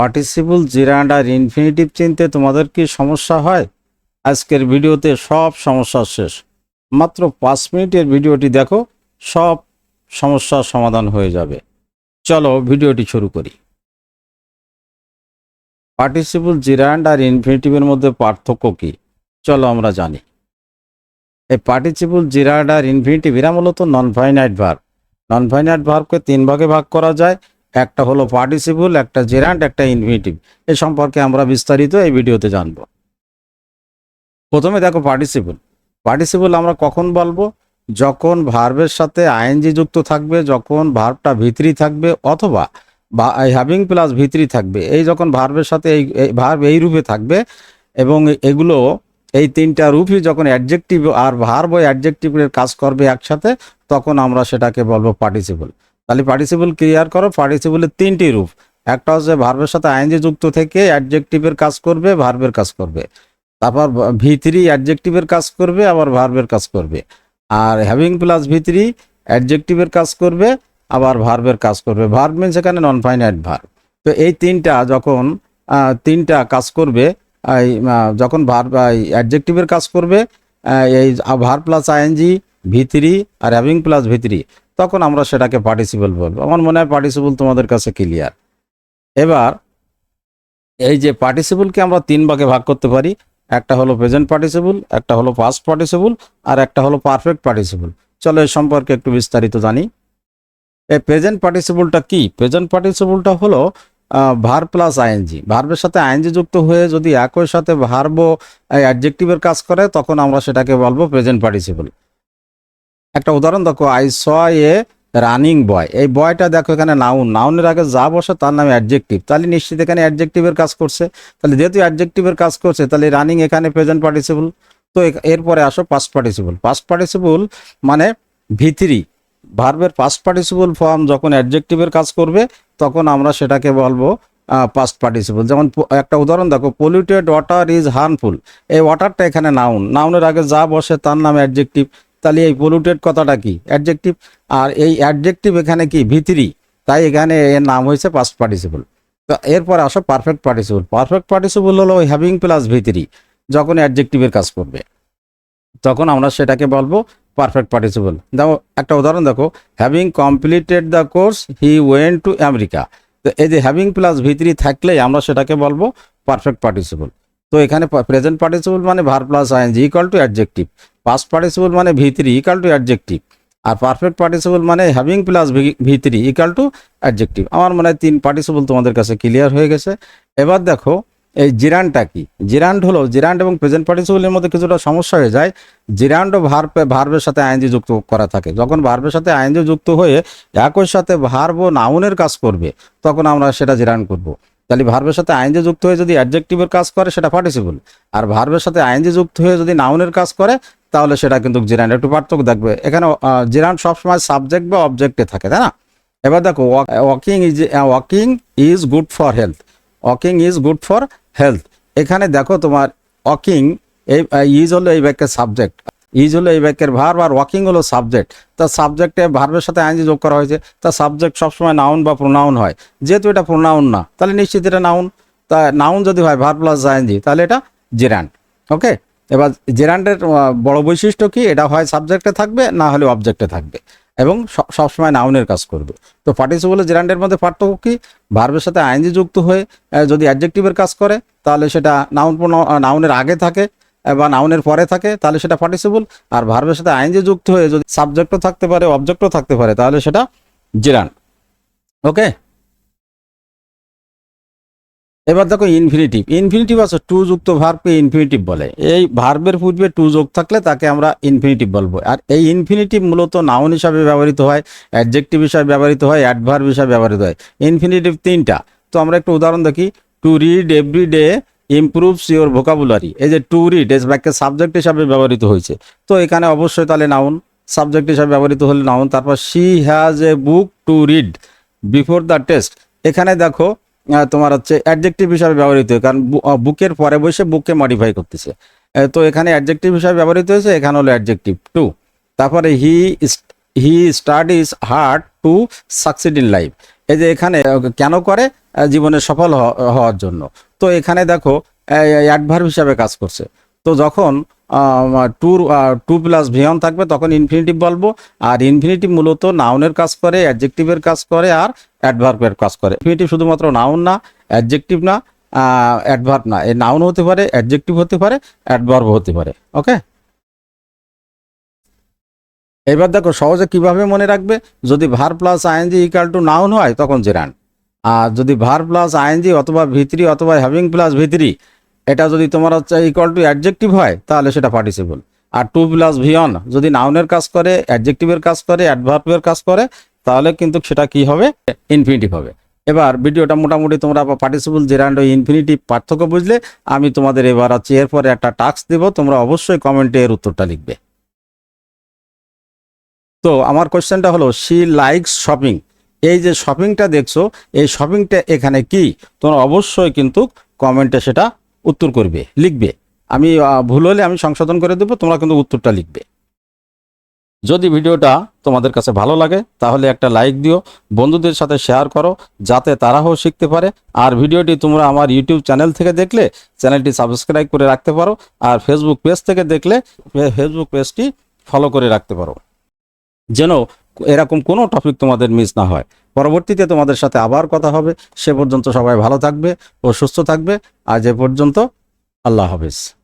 Participle জিরান্ড আর infinitive চিনতে তোমাদের কি সমস্যা হয় আজকের ভিডিওতে সব সমস্যা শেষ মাত্র পাঁচ মিনিটের ভিডিওটি দেখো সব সমস্যার সমাধান হয়ে যাবে চলো ভিডিওটি শুরু করি পার্টিসিপল জিরান্ড আর ইনফিনিটিভের মধ্যে পার্থক্য কি চলো আমরা জানি এই পার্টিসিপল জিরান্ড আর ইনফিনিটিভ এরা মূলত non finite verb non finite ভার্বকে তিন ভাগে ভাগ করা যায় একটা হলো পার্টিসিপল একটা জেরান্ট একটা ইনফিনিটিভ এ সম্পর্কে আমরা বিস্তারিত এই ভিডিওতে জানব। প্রথমে দেখো পার্টিসিপল পার্টিসিপল আমরা কখন বলব? যখন ভার্বের সাথে আইএনজি যুক্ত থাকবে, যখন ভার্বটা ভিতরি থাকবে, অথবা হ্যাভিং প্লাস ভিতরি থাকবে। এই যখন ভার্বের সাথে এই ভার্ব এই রূপে থাকবে, এবং এগুলো এই তিনটা রূপই যখন অ্যাডজেক্টিভ আর ভার্ব ও অ্যাডজেক্টিভের কাজ করবে একসাথে, তখন আমরা সেটাকে বলব পার্টিসিপল তাহলে পার্টিসিপল ক্লিয়ার করো পার্টিসিপলের তিনটি রূপ। একটা হচ্ছে ভার্বের সাথে আইনজি যুক্ত থেকে অ্যাডজেক্টিভের কাজ করবে ভার্বের কাজ করবে। তারপর ভিতরি অ্যাডজেক্টিভের কাজ করবে, আবার ভার্বের কাজ করবে। আর হ্যাভিং প্লাস ভিতরি অ্যাডজেক্টিভের কাজ করবে, আবার ভার্বের কাজ করবে। ভার্ব মিনস এখানে নন ফাইনাইট ভার্ব তো এই তিনটা যখন তিনটা কাজ করবে যখন ভার্ব অ্যাডজেক্টিভের কাজ করবে এই verb plus ING V three আর হ্যাভিং প্লাস ভিতরি তখন আমরা সেটাকে পার্টিসিপল বলব। আমার মনে হয় পার্টিসিপল তোমাদের কাছে ক্লিয়ার এবার, এই যে পার্টিসিপলকে আমরা তিন ভাগে ভাগ করতে পারি। একটা হলো প্রেজেন্ট পার্টিসিপল একটা হলো পাস্ট পার্টিসিপল আর একটা হলো পারফেক্ট পার্টিসিপল চলো এই সম্পর্কে একটু বিস্তারিত জানি। এই প্রেজেন্ট পার্টিসিপলটা কি? প্রেজেন্ট পার্টিসিপলটা হলো ভার প্লাস আইএনজি ভার্বের সাথে আইএনজি যুক্ত হয়ে যদি একই সাথে ভার্ব অ্যাডজেক্টিভের কাজ করে, তখন আমরা সেটাকে বলব প্রেজেন্ট পার্টিসিপল একটা উদাহরণ দেখো আই স এ রানিং বয় এই বয়টা দেখো এখানে নাউন নাউনের আগে যা বসে তার নামে অ্যাডজেক্টিভ তাহলে নিশ্চিত এখানে অ্যাডজেক্টিভের কাজ করছে। তাহলে যেহেতু অ্যাডজেক্টিভের কাজ করছে, তাহলে রানিং এখানে প্রেজেন্ট পার্টিসিপল তো এরপরে আসো পাস্ট পার্টিসিপল পাস্ট পার্টিসিপল মানে ভিতরি ভার্বের পাস্ট পার্টিসিপল ফর্ম যখন অ্যাডজেক্টিভের কাজ করবে, তখন আমরা সেটাকে বলব পাস্ট পার্টিসিপল যেমন একটা উদাহরণ দেখো পলিউটেড ওয়াটার ইজ হার্মফুল এই ওয়াটারটা এখানে নাউন নাউনের আগে যা বসে তার নাম অ্যাডজেক্টিভ তাহলে এই পলিউটেড কথাটা কি? অ্যাডজেক্টিভ আর এই অ্যাডজেক্টিভ এখানে কি? ভিতরি। তাই এখানে এর নাম হয়েছে পাস্ট পার্টিসিপল তো এরপর আসো পারফেক্ট পার্টিসিপল পারফেক্ট পার্টিসিপল হলো ওই হ্যাভিং প্লাস ভিতরি, যখন অ্যাডজেক্টিভের কাজ করবে। তখন আমরা সেটাকে বলব পারফেক্ট পার্টিসিপল দেখো, একটা উদাহরণ দেখো। Having completed the course he went to America তো এই যে হ্যাভিং প্লাস ভিতরি থাকলেই আমরা সেটাকে বলব পারফেক্ট পার্টিসিপল তো এখানে প্রেজেন্ট পার্টিসিপল মানে verb plus ING equal to adjective past participle মানে V three equal to adjective R perfect participle মানে having plus V V three equal to adjective আমার মনে হয় তিন পার্টিসিপল তোমাদের কাছে ক্লিয়ার হয়ে গেছে। এবার দেখো, এই জিরানটা কি? জিরান্ড হলো জিরান্ড এবং প্রেজেন্ট পার্টিসিপলের মধ্যে কিছুটা সমস্যা হয়ে যায়। জিরান্ড ও ভার্ব ভার্বের সাথে আইএনজি যুক্ত করা থাকে। যখন ভার্বের সাথে আইএনজি যুক্ত হয়ে একই সাথে ভার্ব ও নাউনের কাজ করবে, তখন আমরা সেটা জিরান্ড করব। তাহলে ভার্বের সাথে আইএনজি যুক্ত হয়ে যদি অ্যাডজেক্টিভের কাজ করে, সেটা পার্টিসিপল আর ভার্বের সাথে আইএনজি যুক্ত হয়ে যদি নাউনের কাজ করে, তাহলে সেটা কিন্তু জিরান্ড একটু পার্থক্য দেখবে। এখানে জিরান্ড সবসময় সাবজেক্ট বা অবজেক্টে থাকে, তাই না? এবার দেখো walking is walking is good for health walking is good for health এখানে দেখো তোমার ওয়াকিং এই ইজ হলো এই বাক্যের সাবজেক্ট ইজ হলো এই বাক্যের ভার্ব আর ওয়াকিং হলো সাবজেক্ট তা সাবজেক্টে ভার্বের সাথে আইনজি যোগ করা হয়েছে। তা সাবজেক্ট সবসময় নাউন বা প্রোনাউন হয়। যেহেতু এটা প্রোনাউন না, তাহলে নিশ্চিত এটা নাউন তা নাউন যদি হয় ভার প্লাস আইনজি তাহলে এটা জেরান্ড ওকে এবার জেরান্ডের বড় বৈশিষ্ট্য কি? এটা হয় সাবজেক্টে থাকবে, না হলে অবজেক্টে থাকবে। এবং সবসময় নাউনের কাজ করবে। তো পার্টিসিপল জেরান্ডের মধ্যে পার্থক্য কি? ভার্বের সাথে আইনজি যুক্ত হয়ে যদি অ্যাডজেক্টিভের কাজ করে, তাহলে সেটা নাউন নাউনের আগে থাকে। বা নাউনের পরে থাকে, তাহলে সেটা পার্টিসিপল আর ভার্বের সাথে আইনজি যুক্ত হয়ে যদি সাবজেক্টও থাকতে পারে অবজেক্টও থাকতে পারে, তাহলে সেটা জেরান্ড ওকে এবার দেখো ইনফিনিটিভ ইনফিনিটিভ আছে টু যুক্ত ভার্বকে ইনফিনিটিভ বলে। এই ভার্বের পূর্বে টু যোগ থাকলে তাকে আমরা ইনফিনিটিভ বলব। আর এই ইনফিনিটিভ মূলত নাউন হিসাবে ব্যবহৃত হয় অ্যাডজেক্টিভ হিসাবে ব্যবহৃত হয় অ্যাডভার্ব হিসাবে ব্যবহৃত হয়। ইনফিনিটিভ তিনটা। তো আমরা একটু উদাহরণ দেখি। To read every day improves your vocabulary এই যে টু রিড এস বাক্যের সাবজেক্ট হিসাবে ব্যবহৃত হয়েছে। তো এখানে অবশ্যই তাহলে নাউন সাবজেক্ট হিসাবে ব্যবহৃত হলে নাউন তারপর she has a book to read before the test এখানে দেখো তোমার হচ্ছে অ্যাডজেক্টিভ হিসাবে ব্যবহৃত কারণ বুকের পরে বসে বুককে মডিফাই করতেছে। তো এখানে অ্যাডজেক্টিভ হিসাবে ব্যবহৃত হয়েছে, এখানে হলো অ্যাডজেক্টিভ টু তারপরে he he studies hard to succeed in life এই যে এখানে কেন করে? জীবনে সফল হওয়ার জন্য। তো এখানে দেখো অ্যাডভার্ব হিসাবে কাজ করছে। তো যখন টু টু প্লাস ভিয়ন থাকবে, তখন ইনফিনিটিভ বলব, আর ইনফিনিটিভ মূলত নাউনের কাজ করে অ্যাডজেক্টিভের কাজ করে, আর অ্যাডভার্বের কাজ করে। ইনফিনিটিভ শুধুমাত্র নাউন না অ্যাডজেক্টিভ না অ্যাডভার্ব না। এই নাউন হতে পারে অ্যাডজেক্টিভ হতে পারে অ্যাডভার্ব হতে পারে। ওকে এবার দেখো, সহজে কীভাবে মনে রাখবে? যদি verb plus ING equal to noun হয়, তখন জেরান আর যদি ভার প্লাস আইএনজি অথবা ভিতরি অথবা হ্যাভিং প্লাস ভিতরি, এটা যদি তোমার হচ্ছে ইকুয়াল টু অ্যাডজেক্টিভ হয়, তাহলে সেটা পার্টিসিপল আর টু প্লাস ভিয়ন যদি নাউনের কাজ করে অ্যাডজেক্টিভের কাজ করে অ্যাডভার্বের কাজ করে, তাহলে কিন্তু সেটা কি হবে? ইনফিনিটিভ হবে। এবার ভিডিওটা মোটামুটি তোমরা পার্টিসিপল জেরান্ড ইনফিনিটিভ পার্থক্য বুঝলে, আমি তোমাদের এবার হচ্ছে এরপরে একটা টাস্ক দেবো, তোমরা অবশ্যই কমেন্টে এর উত্তরটা লিখবে। তো আমার কোশ্চেনটা হলো শি লাইকস শপিং এই যে শপিংটা দেখছ, এই শপিংটা এখানে কি? তোমরা অবশ্যই কিন্তু কমেন্টে সেটা উত্তর করবে, লিখবে। আমি ভুল হলে আমি সংশোধন করে দেবো, তোমরা কিন্তু উত্তরটা লিখবে। যদি ভিডিওটা তোমাদের কাছে ভালো লাগে, তাহলে একটা লাইক দিও, বন্ধুদের সাথে শেয়ার করো, যাতে তারাও শিখতে পারে। আর ভিডিওটি তোমরা আমার ইউটিউব চ্যানেল থেকে দেখলে চ্যানেলটি সাবস্ক্রাইব করে রাখতে পারো, আর ফেসবুক পেজ থেকে দেখলে ফেসবুক পেজটি ফলো করে রাখতে পারো। যেন এরকম কোনো টপিক তোমাদের মিস না হয়। পরবর্তীতে তোমাদের সাথে আবার কথা হবে। সে পর্যন্ত সবাই ভালো থাকবে ও সুস্থ থাকবে। আজ এ পর্যন্ত আল্লাহ হাফিজ।